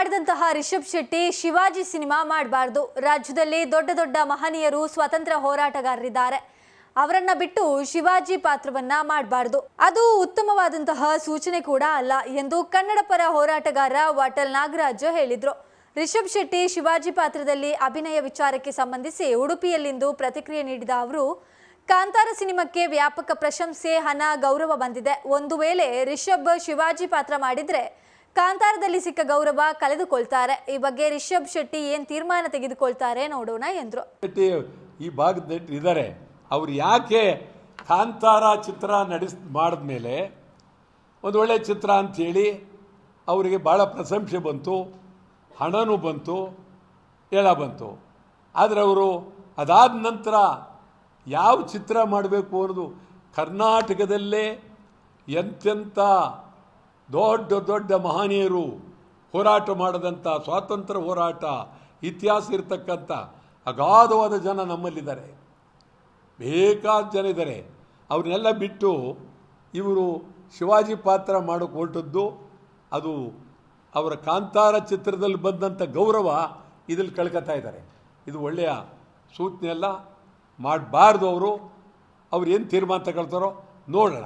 ಮಾಡಿದಂತಹ ರಿಷಬ್ ಶೆಟ್ಟಿ ಶಿವಾಜಿ ಸಿನಿಮಾ ಮಾಡಬಾರ್ದು. ರಾಜ್ಯದಲ್ಲಿ ದೊಡ್ಡ ದೊಡ್ಡ ಮಹನೀಯರು ಸ್ವತಂತ್ರ ಹೋರಾಟಗಾರರಿದ್ದಾರೆ. ಅವರನ್ನ ಬಿಟ್ಟು ಶಿವಾಜಿ ಪಾತ್ರವನ್ನ ಮಾಡಬಾರ್ದು. ಅದು ಉತ್ತಮವಾದಂತಹ ಸೂಚನೆ ಕೂಡ ಅಲ್ಲ ಎಂದು ಕನ್ನಡ ಪರ ಹೋರಾಟಗಾರ ವಾಟಲ್ ನಾಗರಾಜ್ ಹೇಳಿದ್ರು. ರಿಷಬ್ ಶೆಟ್ಟಿ ಶಿವಾಜಿ ಪಾತ್ರದಲ್ಲಿ ಅಭಿನಯ ವಿಚಾರಕ್ಕೆ ಸಂಬಂಧಿಸಿ ಉಡುಪಿಯಲ್ಲಿಂದು ಪ್ರತಿಕ್ರಿಯೆ ನೀಡಿದ ಅವರು, ಕಾಂತಾರ ಸಿನಿಮಾಕ್ಕೆ ವ್ಯಾಪಕ ಪ್ರಶಂಸೆ, ಹಣ, ಗೌರವ ಬಂದಿದೆ. ಒಂದು ವೇಳೆ ರಿಷಬ್ ಶಿವಾಜಿ ಪಾತ್ರ ಮಾಡಿದ್ರೆ ಕಾಂತಾರದಲ್ಲಿ ಸಿಕ್ಕ ಗೌರವ ಕಳೆದುಕೊಳ್ತಾರೆ. ಈ ಬಗ್ಗೆ ರಿಷಬ್ ಶೆಟ್ಟಿ ಏನ್ ತೀರ್ಮಾನ ತೆಗೆದುಕೊಳ್ತಾರೆ ನೋಡೋಣ ಎಂದ್ರು. ಶೆಟ್ಟಿ ಈ ಭಾಗದಲ್ಲಿ ಇದ್ದಾರೆ. ಅವ್ರು ಯಾಕೆ ಕಾಂತಾರ ಚಿತ್ರ ನಡೆಸ್, ಮಾಡಿದ್ಮೇಲೆ ಒಂದು ಒಳ್ಳೆ ಚಿತ್ರ ಅಂಥೇಳಿ ಅವರಿಗೆ ಭಾಳ ಪ್ರಶಂಸೆ ಬಂತು, ಹಣನೂ ಬಂತು ಹೇಳ ಬಂತು. ಆದರೆ ಅವರು ಅದಾದ ನಂತರ ಯಾವ ಚಿತ್ರ ಮಾಡಬೇಕು ಅನ್ನೋದು ಕರ್ನಾಟಕದಲ್ಲೇ ಎಂತೆಂಥ ದೊಡ್ಡ ದೊಡ್ಡ ಮಹನೀಯರು ಹೋರಾಟ ಮಾಡಿದಂಥ ಸ್ವಾತಂತ್ರ್ಯ ಹೋರಾಟ, ಇತಿಹಾಸ ಇರತಕ್ಕಂಥ ಅಗಾಧವಾದ ಜನ ನಮ್ಮಲ್ಲಿದ್ದಾರೆ. ಬೇಕಾದ ಜನ ಇದ್ದಾರೆ. ಅವ್ರನ್ನೆಲ್ಲ ಬಿಟ್ಟು ಇವರು ಶಿವಾಜಿ ಪಾತ್ರ ಮಾಡೋಕೆ ಹೊರಟದ್ದು, ಅದು ಅವರ ಕಾಂತಾರ ಚಿತ್ರದಲ್ಲಿ ಬಂದಂಥ ಗೌರವ ಇದ್ರಲ್ಲಿ ಕಳ್ಕೊತಾ ಇದ್ದಾರೆ. ಇದು ಒಳ್ಳೆಯ ಸೂಚನೆ ಅಲ್ಲ, ಮಾಡಬಾರ್ದು ಅವರು. ಅವ್ರು ಏನು ತೀರ್ಮಾನ ತಗೊಳ್ತಾರೋ ನೋಡೋಣ.